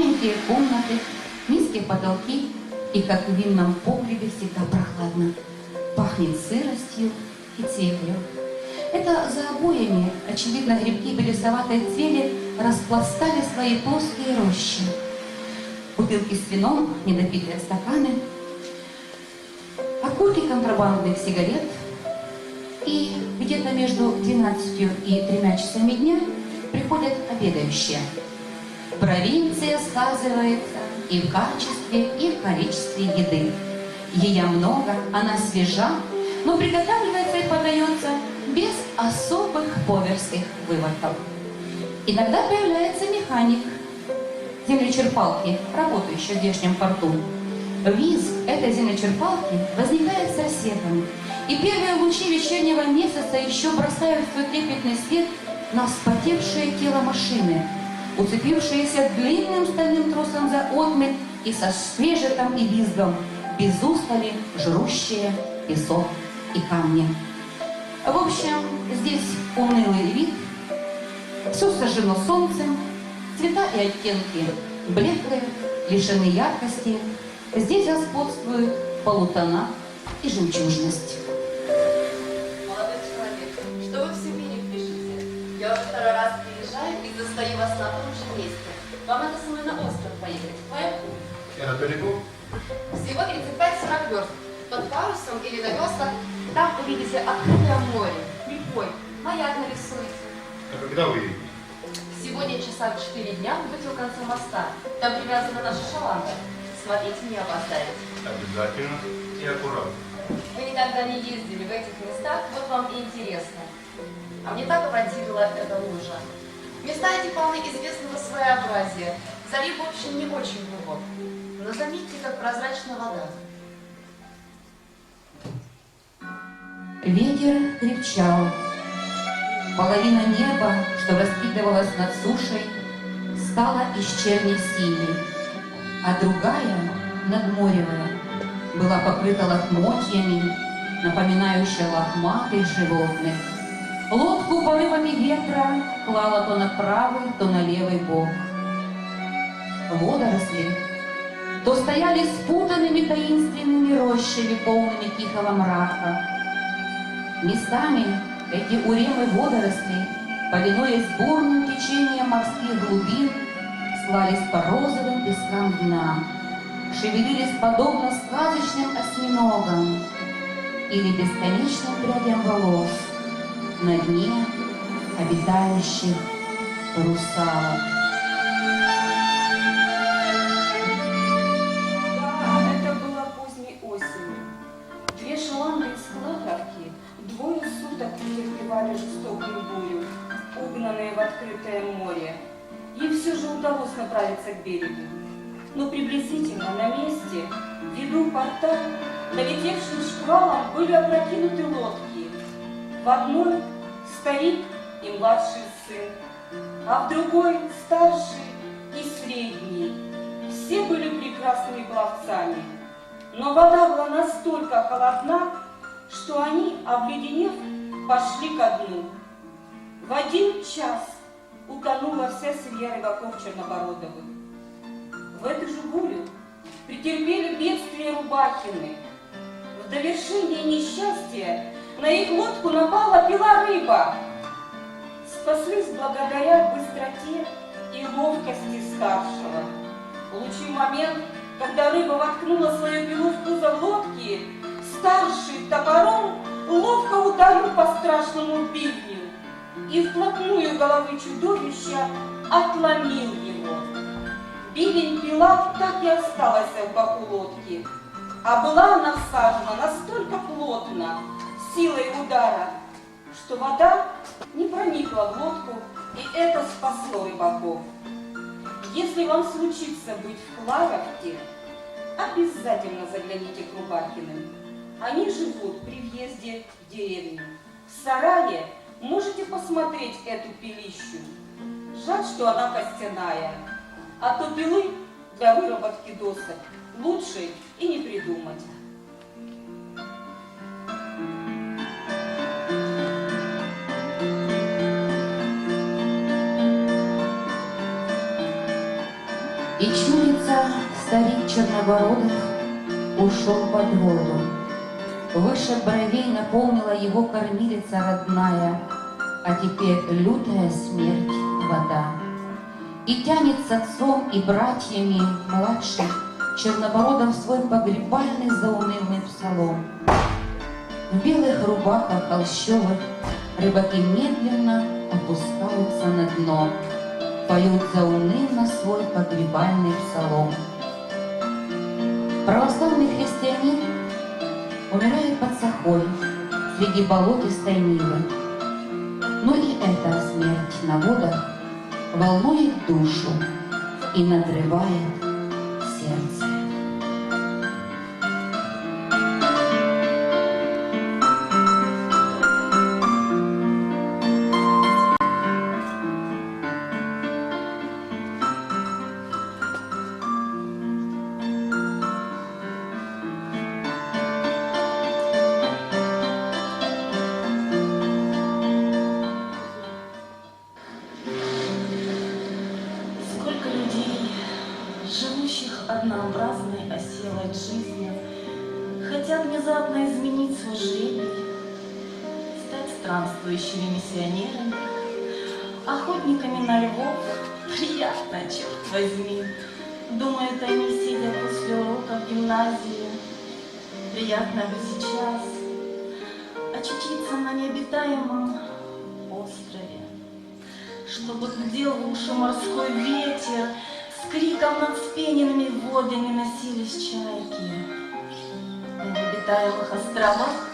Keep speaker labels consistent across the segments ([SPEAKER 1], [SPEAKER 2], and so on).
[SPEAKER 1] Маленькие комнаты, низкие потолки и, как в винном погребе, всегда прохладно. Пахнет сыростью и цепью. Это за обоями, очевидно, грибки белесоватой цвели распластали свои плоские рощи. Бутылки с вином, недопитые стаканы, окурки контрабандных сигарет и где-то между 12 и 3 часами дня приходят обедающие. Провинция сказывается и в качестве, и в количестве еды. Ее много, она свежа, но приготавливается и подается без особых поварских выводков. Иногда появляется механик землечерпалки, работающий в здешнем порту. Визг этой землечерпалки возникает соседом, и первые лучи вечернего месяца еще бросают свой трепетный свет на вспотевшее тело машины, уцепившееся длинным стальным тросом за отмель и со скрежетом и визгом, без устали жрущие песок и камни. В общем, здесь унылый вид, все сожжено солнцем, цвета и оттенки блеклые, лишены яркости. Здесь господствует полутона и жемчужность.
[SPEAKER 2] Я уже второй раз приезжаю и застаю вас на том же месте. Вам надо со мной на остров поехать, в Маяку.
[SPEAKER 3] Это далеко?
[SPEAKER 2] Всего 35-40 верст. Под парусом или на веслах там увидите открытое море, припой, маяк нарисуете.
[SPEAKER 3] А когда вы едете?
[SPEAKER 2] Сегодня часа в 4 дня будете у конца моста. Там привязана наша шаланда. Смотрите, не опоздаете.
[SPEAKER 3] Обязательно и аккуратно.
[SPEAKER 2] Вы никогда не ездили в этих местах, вот вам и интересно. А мне так ободила эта лужа. Места эти полны известного своеобразия. Залив, в общем, не очень глубок. Но заметьте, как прозрачна вода.
[SPEAKER 1] Ветер крепчал. Половина неба, что раскидывалась над сушей, стала из черни синей, а другая, надморевая, была покрыта лохмотьями, напоминающая лохматых животных. Лодку порывами ветра клала то на правый, то на левый бок. Водоросли то стояли спутанными таинственными рощами, полными тихого мрака, Местами эти уремы водорослей, повинуясь бурным течениям морских глубин, слались по розовым пескам дна, шевелились подобно сказочным осьминогам или бесконечным прядям волос на дне обитающих русалок.
[SPEAKER 4] Это было поздней осенью. Две шаланды из двое суток претерпевали жестокую бурю, угнанные в открытое море. Им все же удалось направиться к берегу. Но приблизительно на месте, ввиду порта, налетевшим шквалом были опрокинуты лодки. В одной старик и младший сын, а в другой старший и средний. Все были прекрасными пловцами, но вода была настолько холодна, что они, обледенев, пошли ко дну. В один час утонула вся семья рыбаков Чернобородовых. В эту же бурю претерпели бедствие Рубакины. В довершение несчастья на их лодку напала пила рыба. Спаслись благодаря быстроте и ловкости старшего. Улучив момент, когда рыба воткнула свою пилу в кузов лодки, старший топором ловко ударил по страшному бивню и вплотную головы чудовища отломил его. Бивень пила так и осталась в боку лодки, а была она всажена настолько плотно, силой удара, что вода не проникла в лодку, и это спасло рыбаков. Если вам случится быть в Кларовке, обязательно загляните к Рубакиным. Они живут при въезде в деревню. В сарае можете посмотреть эту пилищу. Жаль, что она костяная, а то пилы для выработки досок лучше и не придумать.
[SPEAKER 1] И чудится старик Чернобородов ушел под воду. Выше бровей наполнила его кормилица родная, А теперь лютая смерть вода. И тянет с отцом и братьями младших Чернобородов свой погребальный заунывный псалом. В белых рубахах холщовых Рыбаки медленно опускаются на дно, Поют заунывно свой погребальный псалом. Православный христианин умирает под Сахой Среди болотистой Нивы. Но и эта смерть на водах Волнует душу и надрывает сердце.
[SPEAKER 5] Оселой жизнью, хотят внезапно изменить жребий, стать странствующими миссионерами, охотниками на львов. Приятно, черт возьми, думают они, сидя после урока в гимназии. Приятно бы сейчас очутиться на необитаемом острове чтобы гудел в уши морской ветер, криком над вспененными водами носились чайки. На необитаемых островах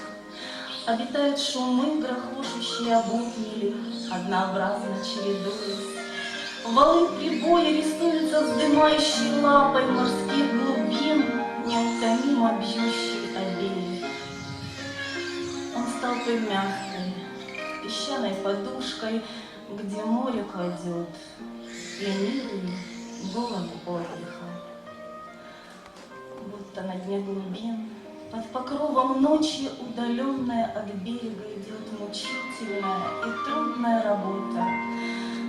[SPEAKER 5] обитают шумы, грохочущие об утили, однообразно чередуясь. Валы прибоя рисуются вздымающей лапой морских глубин, неутомимо бьющей обеих. Он стал той мягкой, песчаной подушкой, где море кладет ленивый голод отдыха. Будто на дне глубин, под покровом ночи, удаленная от берега идет мучительная и трудная работа.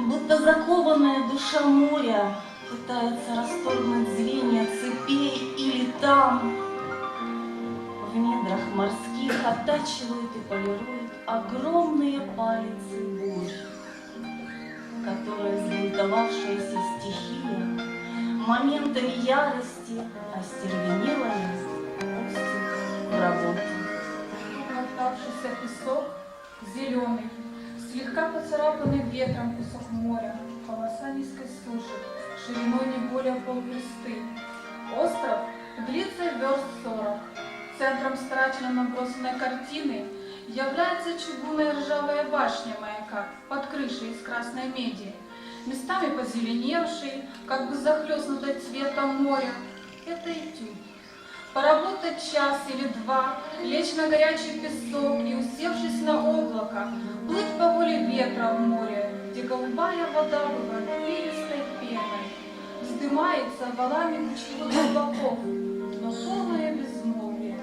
[SPEAKER 5] Будто закованная душа моря пытается расторгнуть звенья цепей или там, в недрах морских оттачивают и полируют огромные палицы бурь которая сбунтовавшаяся стихия моментами ярости остервенелая пустит в работу.
[SPEAKER 6] Оставшийся песок зеленый, слегка поцарапанный ветром кусок моря, полоса низкой суши, шириной не более полверсты. Остров длится верст сорок. Центром старательно набросанной картины является чугунная ржавая башня маяка под крышей из красной меди, местами позеленевший, как бы захлестнутой цветом моря. Это этюд. Поработать час или два, лечь на горячий песок и, усевшись на облако, плыть по воле ветра в море, где голубая вода бывает перистой пеной, вздымается валами ключевых облаков, но полное безмолвие.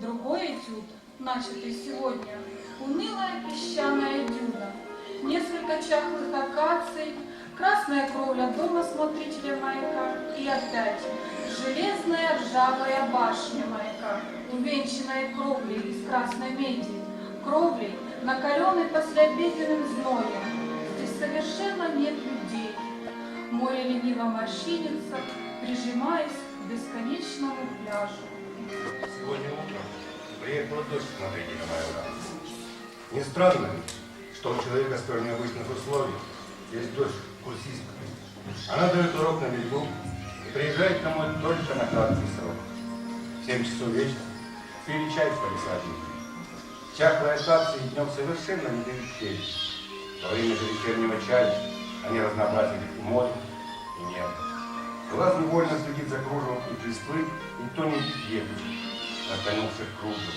[SPEAKER 6] Другой этюд, начатый сегодня, унылая песчаная дюна, несколько чахлых акаций, красная кровля дома смотрителя маяка и опять железная ржавая башня маяка, увенчанная кровлей из красной меди, кровлей, накаленной послеобеденным зноем. Здесь совершенно нет людей. Море лениво морщинится, прижимаясь к бесконечному пляжу.
[SPEAKER 3] Сегодня утром приехала дочь на радость. Не странно у человека столь необычных условий есть дочь курсистка. Она дает урок на берегу и приезжает домой только на краткий срок. В 7 часов вечера пили чай в палисаднике. Чахлые акации днем совершенно не дают тени. Во время же вечернего чая они разнообразили и море, и небо. Глаз невольно следит за кружевом и листвы и тоненьких веток, натянувших кружев.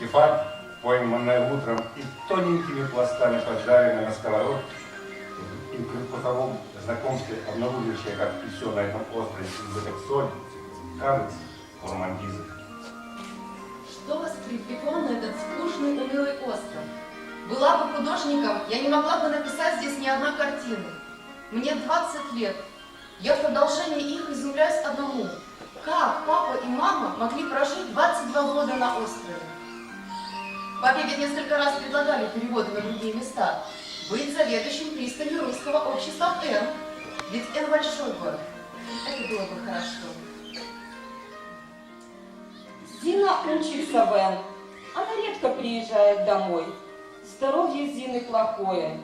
[SPEAKER 3] Кефаль, пойманная утром и тоненькими пластами поджаренная на сковородке, и в круговом знакомстве обнаружившая, как и все на этом острове избыток соли, кажется, романтизм.
[SPEAKER 2] Что вас привлекло на этот скучный, унылый остров? Была бы художником, я не могла бы написать здесь ни одной картины. Мне 20 лет, Я в продолжение их изумляюсь одному. Как папа и мама могли прожить 22 года на острове? Папе ведь несколько раз предлагали переводы на другие места. Быть заведующим пристанью русского общества в Н. Ведь Н большой город. Это было бы хорошо.
[SPEAKER 4] Зина учится в Н. Она редко приезжает домой. Здоровье Зины плохое.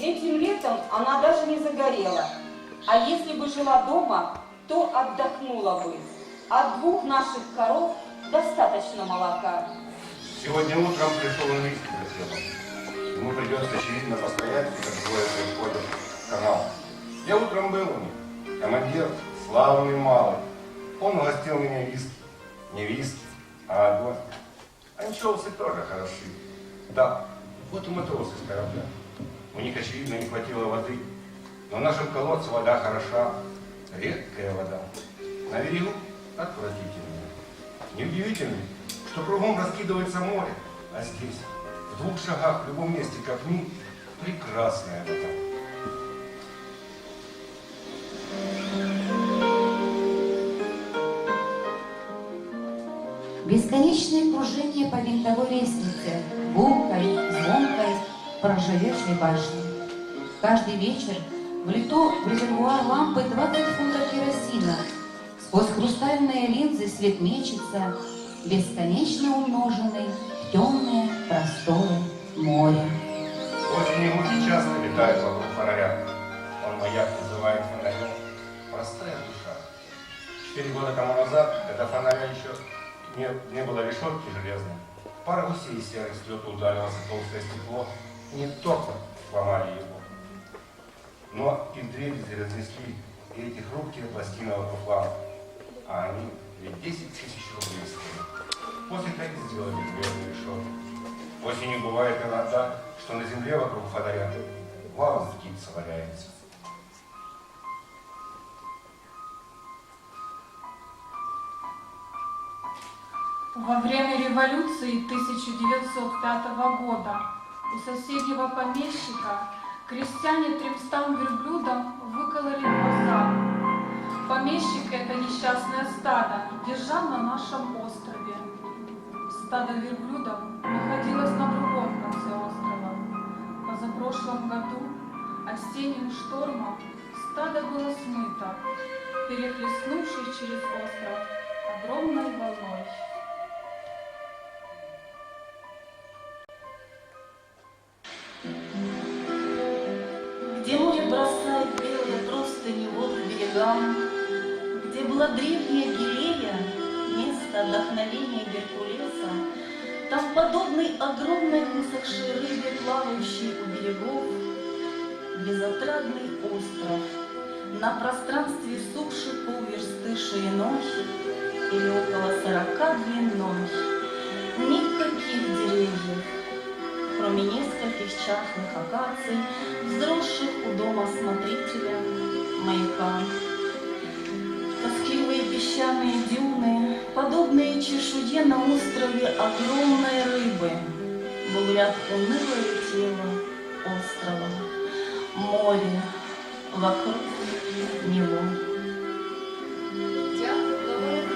[SPEAKER 4] Этим летом она даже не загорела. А если бы жила дома, то отдохнула бы. От двух наших коров достаточно молока.
[SPEAKER 3] Сегодня утром пришел английский хлебом. Ему придется, очевидно, постоять, как двое входят в канал. Я утром был у них. Командир, славный малый. Он угостил меня виски. Не виски, а огонь. Анчоусы тоже хороши. Да, вот и матросы с корабля. У них, очевидно, не хватило воды. Но в нашем колодце вода хороша. Редкая вода. На берегу отвратительная. Неудивительно, что кругом раскидывается море, а здесь, в двух шагах, в любом месте, как ни, прекрасная вода.
[SPEAKER 1] Бесконечное кружение по винтовой лестнице, гулкой, звонкой, проржавевшей башни. Каждый вечер влито в резервуар лампы 20 фунтов керосина. Сквозь хрустальные линзы свет мечется, бесконечно умноженный в темные просторы моря.
[SPEAKER 3] Осенью мухи часто летают вокруг фонаря. Он маяк называет фонарем «простая душа». Четыре года тому назад, когда фонаря еще не, не было решетки железной, пара гусей серых с лету ударилась в толстое стекло, не только сломали его, но и вдребезги разнесли эти хрупкие пластины вокруг. А они ведь 10 тысяч рублей стоят. После так и сделали железную решетку. Осенью бывает иногда, что на земле вокруг фонаря валом птица валяется.
[SPEAKER 6] Во время революции 1905 года у соседнего помещика крестьяне тремстам верблюдам выкололи глаза. Помещик это несчастное стадо держал на нашем острове. Стадо верблюдов находилось на другом конце острова. Позапрошлом году осенним штормом стадо было смыто, перехлестнувшись через остров огромной волной.
[SPEAKER 5] где море бросает белые простыни воду берегам, была древняя Гилея, место отдохновения Геркулеса, там подобный огромной высохшей рыбе, плавающей у берегов, безотрадный остров, на пространстве суши полверсты шириной или около сорока длиной, никаких деревьев, кроме нескольких чахлых акаций, взросших у дома смотрителя маяка. Тоскливые песчаные дюны, подобные чешуе на острове огромной рыбы, бугрят унылое тело острова, море вокруг него.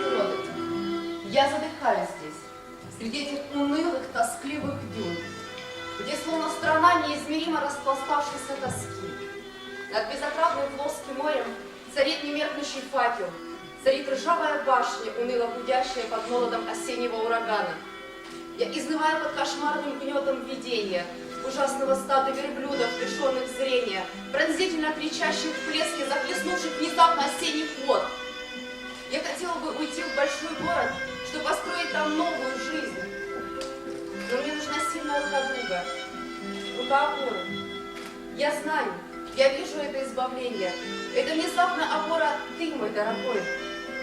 [SPEAKER 2] Трогательный. Я задыхаюсь здесь, среди этих унылых, тоскливых дюн, где словно страна неизмеримо распластавшейся тоски. Над безотрадным плоским морем царит немеркнущий факел, царит ржавая башня, уныло гудящая под молотом осеннего урагана. Я изнываю под кошмарным гнетом видения, ужасного стада верблюдов, лишенных зрения, пронзительно кричащих в плеске, захлестнувших внезапно осенних вод. Я хотела бы уйти в большой город, чтобы построить там новую жизнь. Но мне нужна сильная рука друга, рука опоры. Я знаю, я вижу это избавление. Это внезапная опора ты, мой дорогой,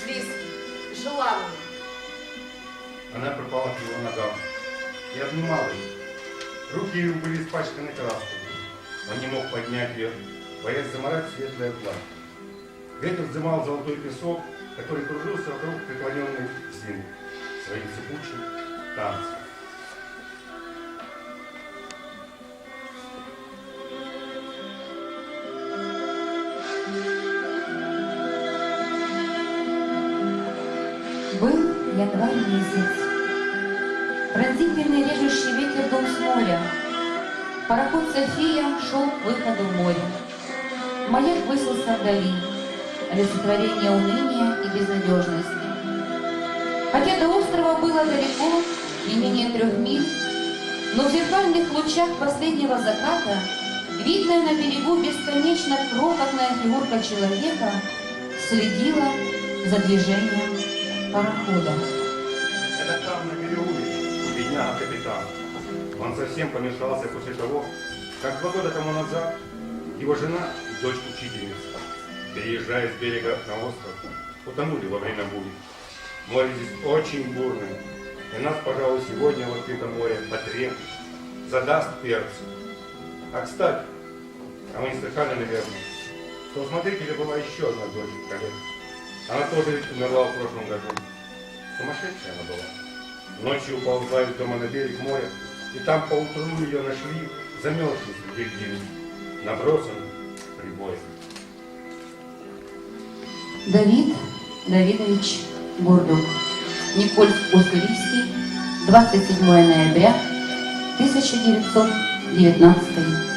[SPEAKER 2] близкий, желанный.
[SPEAKER 3] Она припала к его ногам и обнимала их. Руки ее были испачканы краской. Он не мог поднять ее, боясь заморать светлое платье. Ветер вздымал золотой песок, который кружился вокруг преклоненных зим, своих цепучих танцев.
[SPEAKER 1] январь месяц. Пронзительный режущий ветер дул с моря. Пароход «София» шел к выходу в море. Маяк высился вдали, олицетворение уныния и безнадежности. Хотя до острова было далеко, не менее трех миль, но в зеркальных лучах последнего заката, видная на берегу бесконечно крохотная фигурка человека следила за движением парохода.
[SPEAKER 3] Это там на берегу бедняга капитан. Он совсем помешался после того, как два года тому назад его жена и дочь учительница, переезжая с берега на остров, утонули во время бури. Море здесь очень бурное, и нас, пожалуй, сегодня в открытом море потребует, задаст перцу. А кстати, а вы не слыхали, наверное, что у смотрителя была еще одна дочь коллег. Она тоже умерла в прошлом году. Сумасшедшая она была. Ночью уползла из дома на берег моря, и там поутру ее нашли замерзшей среди льдин, набросан прибоем.
[SPEAKER 1] Давид Давидович Бурдук. Никольск Уссурийский, 27 ноября 1919 год.